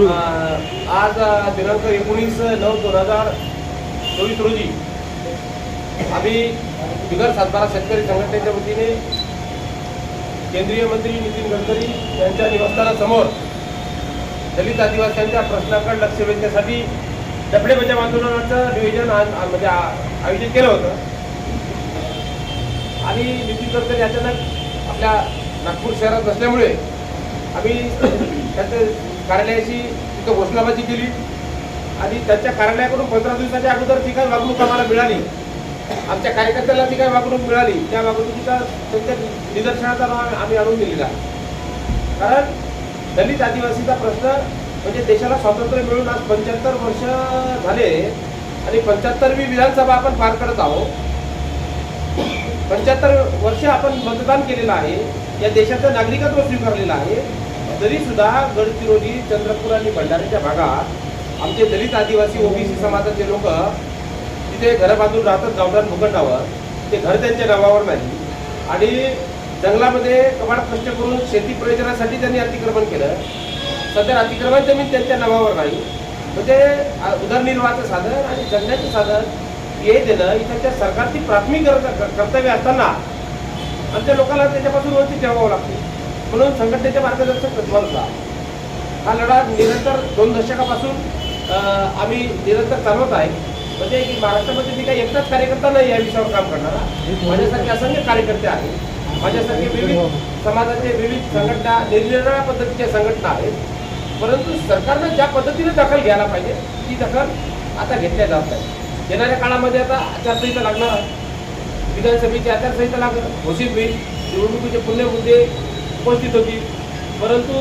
आज दिनांक एकोणीस नऊ दोन हजार चोवीस रोजी आम्ही बिगर सातबारा शेतकरी संघटनेच्या वतीने केंद्रीय मंत्री नितीन गडकरी यांच्या निवासस्थानासमोर दलित आदिवासींच्या प्रश्नाकडे लक्ष वेधण्यासाठी डबडे बचाव आंदोलनाचं नियोजन म्हणजे आयोजित केलं होतं. आणि नितीन गडकरी अचानक आपल्या नागपूर शहरात नसल्यामुळे आम्ही त्याचं कार्यालयाशी तिथं घोषणाबाजी केली. आणि त्यांच्या कार्यालयाकडून पंधरा दिवसाच्या अगोदर ती काही वागणूक आम्हाला मिळाली. आमच्या कार्यकर्त्याला ती काय वागणूक मिळाली. त्या वागणुकीचा त्यांच्या निदर्शनाचा नाव आम्ही आणून दिलेला. कारण दलित आदिवासीचा प्रश्न म्हणजे देशाला स्वातंत्र्य मिळून आज पंच्याहत्तर वर्ष झाले आणि पंच्याहत्तरवी विधानसभा आपण पार करत आहोत. पंच्याहत्तर वर्ष आपण मतदान केलेलं आहे. या देशाचं नागरिकत्व स्वीकारलेलं आहे. तरी सुद्धा गडचिरोली चंद्रपूर आणि भंडाऱ्याच्या भागात आमचे दलित आदिवासी ओबीसी समाजाचे लोक तिथे घरं बांधून राहतात गावठाण भूखंडावर. ते घर त्यांच्या नावावर नाही. आणि जंगलामध्ये कवाड कष्ट करून शेती प्रयोजनासाठी त्यांनी अतिक्रमण केलं. सध्या अतिक्रमण जमीन त्यांच्या नावावर नाही. म्हणजे उदरनिर्वाहाचं साधन आणि जगण्याचं साधन हे देणं ही त्यांच्या सरकारची प्राथमिक गरज- कर्तव्य असताना आमच्या लोकांना त्याच्यापासून वंचित ठेवावं लागते. म्हणून संघटनेच्या मार्गदर्शक तत्वानुसार हा लढा निरंतर दोन दशकापासून आम्ही निरंतर चालवत आहे. म्हणजे की महाराष्ट्रामध्ये मी काही एकटाच कार्यकर्ता नाही या विषयावर काम करणारा. माझ्यासारखे असंख्य कार्यकर्ते आहेत. माझ्यासारखे विविध समाजाचे विविध संघटना निरनिराळ्या पद्धतीच्या संघटना आहेत. परंतु सरकारनं ज्या पद्धतीने दखल घ्यायला पाहिजे ती दखल आता घेतल्या जात नाही. येणाऱ्या काळामध्ये आता आचारसंहिता लागणार. विधानसभेची आचारसंहिता लागणार. घोषित होईल. निवडणुकीचे पुण्य मुद्दे उपस्थित होती. परंतु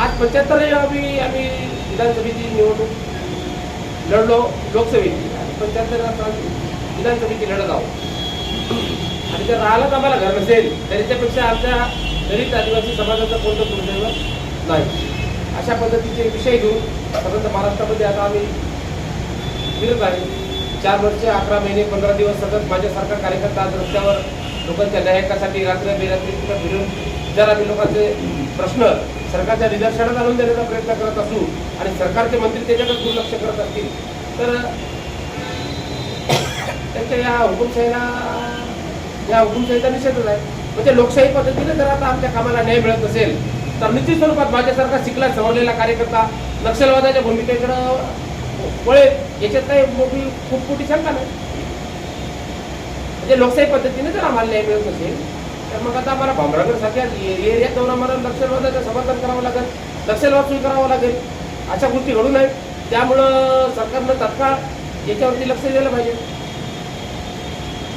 आज पंच्याहत्तर आम्ही आम्ही विधानसभेची निवडणूक लढलो लोकसभेची आणि पंच्याहत्तर विधानसभेची लढत आहोत. आणि जर राहिलाच आम्हाला घर नसेल तरी त्यापेक्षा आमच्या दलित आदिवासी समाजाचा कोणतं दुर्दैव नाही. अशा पद्धतीचे विषय घेऊन स्वतंत्र महाराष्ट्रामध्ये आता आम्ही फिरत आहे. चार वर्ष अकरा महिने पंधरा दिवस सतत माझ्यासारखा कार्यकर्ता आज रस्त्यावर लोकांच्या न्यायकासाठी रात्र बेरात्री फिरून जर लोकांचे प्रश्न सरकारच्या निदर्शनात आणून देण्याचा प्रयत्न करत असू आणि सरकारचे मंत्री त्याच्याकडे दुर्लक्ष करत असतील तर त्यांच्या या हुकुमशाहीला या हुकुमशाहीचा निषेधच आहे. म्हणजे लोकशाही पद्धतीने जर आता आमच्या कामाला न्याय मिळत नसेल तर निश्चित स्वरूपात माझ्यासारखा शिकला सवरलेला कार्यकर्ता नक्षलवादाच्या भूमिकेकडं वळेल याच्यात काही मोठी खूप मोठी शंका नाही. म्हणजे लोकशाही पद्धतीने जर आम्हाला न्याय मिळत नसेल तर मग आता आम्हाला भामरागर सारख्या एरियात जाऊन आम्हाला नक्षलवादाचं समर्थन करावं लागेल. नक्षलवाद स्वीकारावा लागेल. अशा गोष्टी घडू नयेत. त्यामुळं सरकारनं तत्काळ याच्यावरती लक्ष द्यायला पाहिजे.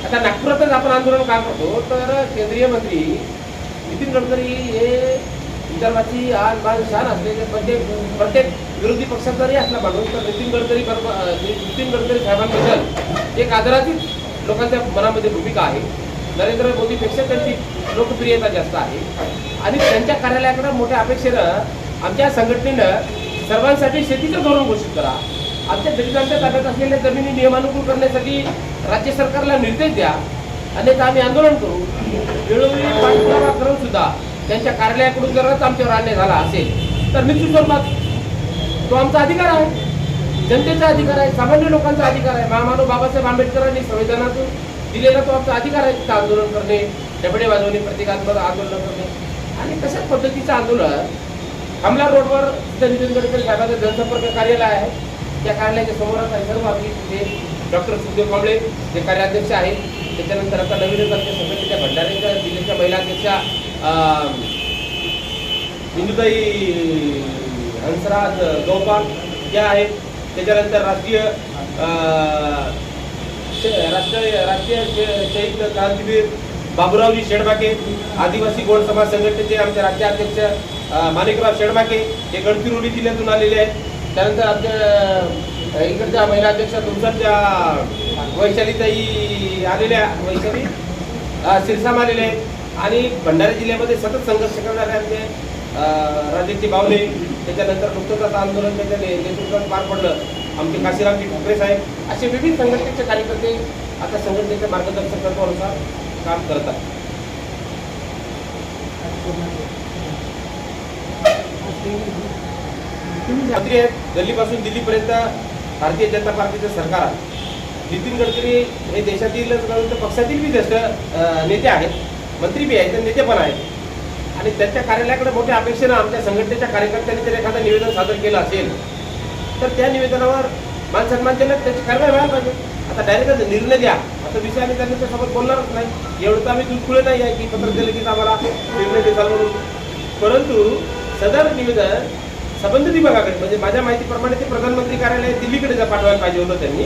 आता नागपुरातच आपण आंदोलन का करतो? तर केंद्रीय मंत्री नितीन गडकरी हे विदर्भाची आज बाल शान असलेले प्रत्येक प्रत्येक विरोधी पक्षात जरी असला माणूस तर नितीन गडकरी नितीन गडकरी साहेबांबद्दल एक आदराची लोकांच्या मनामध्ये भूमिका आहे. नरेंद्र मोदीपेक्षा त्यांची लोकप्रियता जास्त आहे. आणि त्यांच्या कार्यालयाकडे मोठ्या अपेक्षेनं आमच्या संघटनेनं सर्वांसाठी शेतीचं धोरण घोषित करा. आमच्या दलितांच्या ताब्यात असलेल्या जमिनी नियमानुकूल करण्यासाठी राज्य सरकारला निर्देश द्या. अन्यथा आम्ही आंदोलन करू. वेळोवेळी पाठपुरावा करून सुद्धा त्यांच्या कार्यालयाकडून जरच आमच्यावर अन्याय झाला असेल तर निश्चित स्वरूपात तो आमचा अधिकार आहे. जनतेचा अधिकार आहे सामान्य लोकांचा अधिकार आहे. महामानव बाबासाहेब आंबेडकरांनी संविधानातून दिलेला तो आमचा अधिकार आहे तिथं आंदोलन करणे डबडे वाजवणे प्रतिकात्मक आंदोलन करणे. आणि तशाच पद्धतीचं आंदोलन हमला रोडवर तिथं नितीन गडकरी साहेबांचं जनसंपर्क कार्यालय आहे. त्या कार्यालयाच्या समोरच आहे सर्व आम्ही तिथे डॉक्टर सुखदेव कांबळे जे कार्याध्यक्ष आहेत त्याच्यानंतर आता नवीनच आमच्या संघटनेच्या भंडाऱ्याच्या जिल्ह्याच्या महिला अध्यक्षा इंदुताई हंसराज गौपाल या आहेत त्याच्यानंतर राष्ट्रीय राष्ट्रीय राष्ट्रीय शहीद क्रांतीवीर बाबुरावजी शेडबाके आदिवासी गोड समाज संघटनेचे आमचे राज्याध्यक्ष अध्यक्ष माणिकराव शेडबाके हे गडचिरोली जिल्ह्यातून आलेले आहेत. त्यानंतर आमच्या इकडच्या महिला अध्यक्ष तुमच्या वैशालीताई आलेल्या वैशाली? सिरसाम आलेले आहेत. आणि भंडारा जिल्ह्यामध्ये सतत संघर्ष करणारे आमचे अं, राजेशजी बावले. त्याच्यानंतर मुक्तता आंदोलन त्याच्या नेतृत्वात पार पडलं. आमचे काशीरामजी ठाकरे साहेब असे विविध संघटनेचे कार्यकर्ते आता संघटनेच्या मार्गदर्शक तत्वानुसार काम करतात. मंत्री आहेत दिल्लीपासून दिल्लीपर्यंत भारतीय जनता पार्टीचं सरकार आहे. नितीन गडकरी हे देशातीलच नव्हे तर पक्षातील बी ज्येष्ठ नेते आहेत मंत्री बी आहेत नेते पण आहेत. आणि त्यांच्या कार्यालयाकडे मोठ्या अपेक्षेनं आमच्या संघटनेच्या कार्यकर्त्यांनी जर एखादं निवेदन सादर केलं असेल तर त्या निवेदनावर मान सन्मानजनक त्याची कारवाई व्हायला पाहिजे. आता डायरेक्ट निर्णय द्या. आता विषय आम्ही त्यांच्यासोबत बोलणारच नाही. एवढं तर आम्ही दुधखुळे नाही आहे की पत्र दिलं की आम्हाला निर्णय देताल म्हणून. परंतु सदर निवेदन संबंधित विभागाकडे म्हणजे माझ्या माहितीप्रमाणे ते प्रधानमंत्री कार्यालय दिल्लीकडे जा- पाठवायला पाहिजे होतं त्यांनी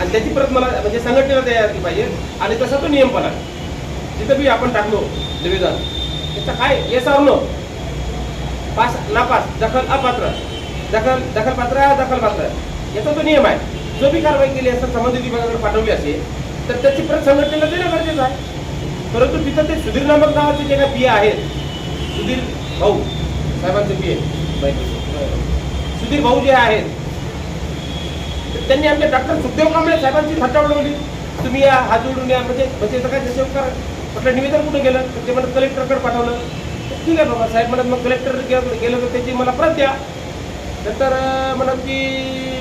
आणि त्याची प्रत मला म्हणजे संघटनेला तयार पाहिजे आणि तसा तो नियम पण आहे जिथं बी आपण टाकलो निवेदन त्याचा काय? येस आर नो पास नापास दखल अपात्र. दखल दखल पात्र दखल पात्र याचा तो नियम आहे. जो बी कारवाई केली असता संबंधित विभागाकडे पाठवली असेल तर त्याची प्रत संघटनेला देणं गरजेचं आहे. परंतु तिथं ते सुधीर नामक नावाचे जे काही बिया आहेत सुधीर भाऊ साहेबांचे बिये सुधीर भाऊ जे आहेत तर त्यांनी आमच्या डॉक्टर सुखदेव कांबळे साहेबांची थट्टा उडवली. तुम्ही या हात जोडून या म्हणजे म्हणजे काय जसे उपकार म्हटलं निवेदन कुठे गेलं? तर ते म्हणत कलेक्टरकडे पाठवलं. ठीक आहे बाबा साहेब म्हणत मग कलेक्टर गेलं तर त्याची मला प्रत द्या. नंतर म्हणत की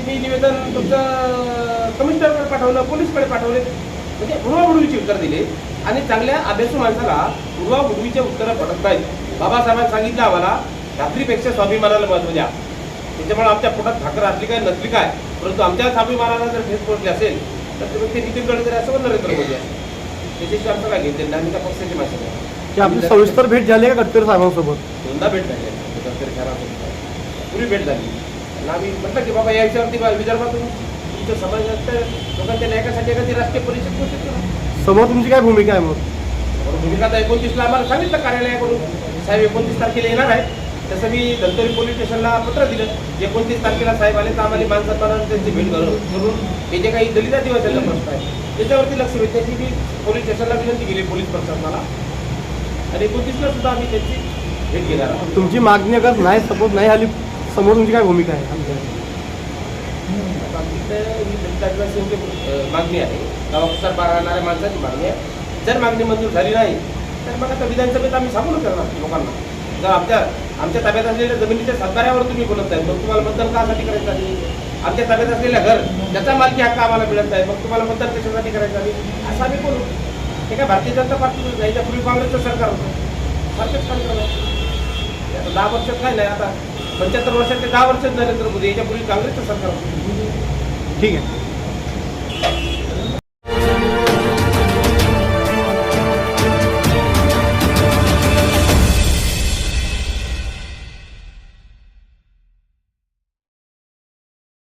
मी निवेदन तुमचं कमिशनरकडे पाठवलं पोलीसकडे पाठवले. म्हणजे उडवाउडवीची उत्तर दिली. आणि चांगल्या अभ्यासू माणसाला उडवाउडवीचे उत्तरं पडत नाहीत. बाबासाहेबांनी सांगितलं आम्हाला भाकरीपेक्षा स्वाभिमानाला महत्त्व द्या. त्याच्यामुळे आमच्या पोटात भाकर असली काय नसली काय परंतु आमच्या स्वाभिमानाला जर ठेस पोहोचली असेल तर तुम्ही ते नितीन गडकरी असं नरेंद्र मोदी असं त्याच्याशी आमचं काय घेते आम्ही त्या पक्षाची माणसं आपली सविस्तर भेट झाली का गडकरी साहेबांसोबत? दोनदा भेट झाली. गडकरी साहेबांसोबत. पुरी भेट झाली. आणि आम्ही म्हटलं की बाबा या विषयावरती बा- विदर्भातून तुमचं समाजात लोकांच्या न्यायासाठी एखादी राष्ट्रीय परिषद घोषित करा. समोर तुमची काय भूमिका आहे मग? भूमिका आता एकोणतीसला आम्हाला सांगितलं कार्यालयाकडून. साहेब एकोणतीस तारखेला येणार आहे तसं मी धंतोरी पोलीस स्टेशनला पत्र दिलं. एकोणतीस तारखेला साहेब आले तर आम्हाला मान सन्मानाने त्यांची भेट करून करून हे जे काही दलित आदिवासींचा प्रश्न आहे त्याच्यावरती लक्ष वेधण्याची मी पोलीस स्टेशनला विनंती केली पोलीस प्रशासनाला. आणि एकोणतीसला सुद्धा आम्ही त्यांची भेट घेणार आहोत. तुमची मागणी अगर नाही सपोज नाही आली समोर तुमची काय भूमिका आहे आमच्या? आमच्याकडे ही दलित आदिवासींची मागणी आहे. गावानुसार राहणाऱ्या माणसाची मागणी आहे. जर मागणी मंजूर झाली नाही तर मग आता विधानसभेत आम्ही सांगून करणार लोकांना. जर आमच्या आमच्या ताब्यात असलेल्या जमिनीच्या सातबाऱ्यावर तुम्ही बोलत आहे मग तुम्हाला मतदान कासाठी करायचं आहे? आमच्या ताब्यात असलेल्या घर ज्याचा मालकी हक्क आम्हाला मिळत आहे मग तुम्हाला मतदान कशासाठी करायचं आहे? असं आम्ही बोलू. हे काय भारतीय जनता पार्टी नाही याच्यापूर्वी काँग्रेसचं सरकार होतं. सारखंच कार्यक्रम आहे आता दहा वर्षात काय नाही आता पंच्याहत्तर वर्षात ते दहा वर्षात नरेंद्र मोदी याच्यापूर्वी काँग्रेसचं सरकार ठीक आहे.